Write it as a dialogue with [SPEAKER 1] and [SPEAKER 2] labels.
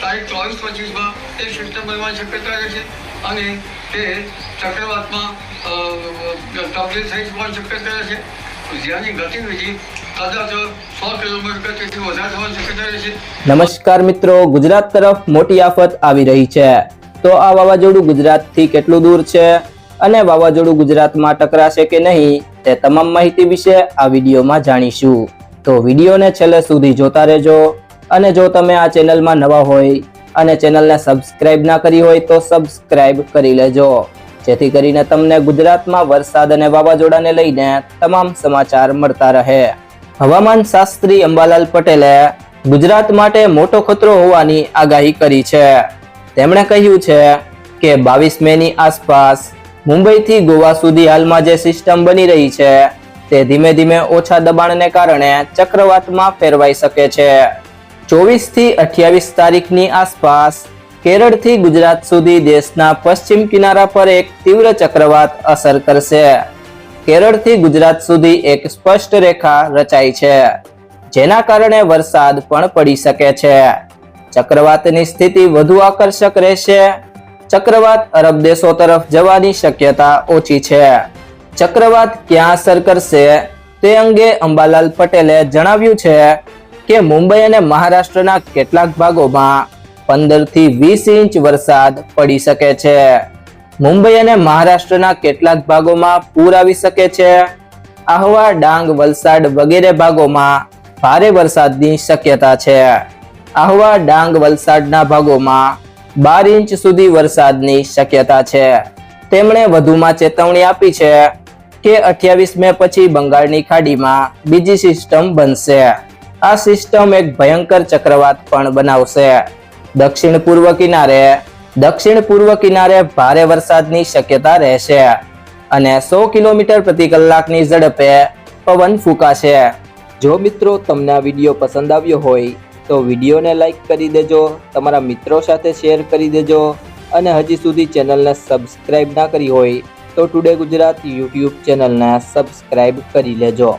[SPEAKER 1] તારીખ ચોવીસ, પચીસમાં એ સિસ્ટમ બનવાની રહે છે અને તે ચક્રવાતમાં તબદીલ થઈ જવાની શક્યતા રહે છે. જેની ગતિવિધિ
[SPEAKER 2] નમસ્કાર મિત્રો, ગુજરાત તરફ મોટી આફત આવી રહી છે. તો આ વાવાઝોડું ગુજરાતથી કેટલું દૂર છે અને વાવાઝોડું ગુજરાતમાં ટકરાશે કે નહીં તે તમામ માહિતી વિશે આ વિડીયોમાં જાણીશું. તો વિડીયોને છેલ્લે સુધી જોતા રહેજો. અને જો તમે આ ચેનલમાં નવા હોય અને ચેનલને સબસ્ક્રાઇબ ના કરી હોય તો સબસ્ક્રાઇબ કરી લેજો. જેથી કરીને તમને ગુજરાતમાં વરસાદ અને વાવાઝોડાને લઈને તમામ સમાચાર મળતા રહે. હવામાન શાસ્ત્રી અંબાલાલ પટેલે ગુજરાત માટે મોટો ખતરો હોવાની આગાહી કરી છે. તેમણે કહ્યું છે કે બાવીસ મે ની આસપાસ મુંબઈથી ગોવા સુધી હાલમાં જે સિસ્ટમ બની રહી છે, તે ધીમે ધીમે ઓછા દબાણને કારણે ચક્રવાતમાં ફેરવાઈ શકે છે. ચોવીસથી અઠ્યાવીસ તારીખની આસપાસ કેરળથી ગુજરાત સુધી દેશના પશ્ચિમ કિનારા પર એક તીવ્ર ચક્રવાત અસર કરશે. કેરળથી ગુજરાત સુધી એક સ્પષ્ટ રેખા રચાય છે, જેના કારણે વરસાદ પણ પડી શકે છે. ચક્રવાતની સ્થિતિ વધુ આકર્ષક રહેશે. ચક્રવાત અરબ દેશો તરફ જવાની શક્યતા ઓછી છે. ચક્રવાત ક્યાં અસર કરશે તે અંગે અંબાલાલ પટેલે જણાવ્યું છે. કે મુંબઈ અને મહારાષ્ટ્રના કેટલાક ભાગોમાં પંદરથી વીસ ઇંચ વરસાદ પડી શકે છે. મુંબઈ અને મહારાષ્ટ્રના કેટલાક ભાગોમાં પૂર આવી શકે છે. આહવા, ડાંગ, વલસાડ વગેરે ભાગોમાં ભારે વરસાદની શક્યતા છે. આહવા, ડાંગ, વલસાડના ભાગોમાં બાર ઇંચ સુધી વરસાદની શક્યતા છે. તેમણે વધુમાં ચેતવણી આપી છે કે અઠ્યાવીસ મે પછી બંગાળની ખાડીમાં બીજી સિસ્ટમ બનશે. આ સિસ્ટમ એક ભયંકર ચક્રવાત પણ બનાવશે. દક્ષિણ પૂર્વ કિનારે, દક્ષિણ પૂર્વ કિનારે ભારે વરસાદની શક્યતા રહેશે અને સો કિલોમીટર પ્રતિ કલાકની ઝડપે પવન ફૂંકાશે. જો મિત્રો તમને આ વીડિયો પસંદ આવ્યો હોય, તો વિડીયોને લાઇક કરી દેજો, તમારા મિત્રો સાથે શેર કરી દેજો અને હજી સુધી ચેનલને સબસ્ક્રાઇબ ના કરી હોય, તો ટુડે ગુજરાત યુટ્યુબ ચેનલને સબસ્ક્રાઇબ કરી લેજો.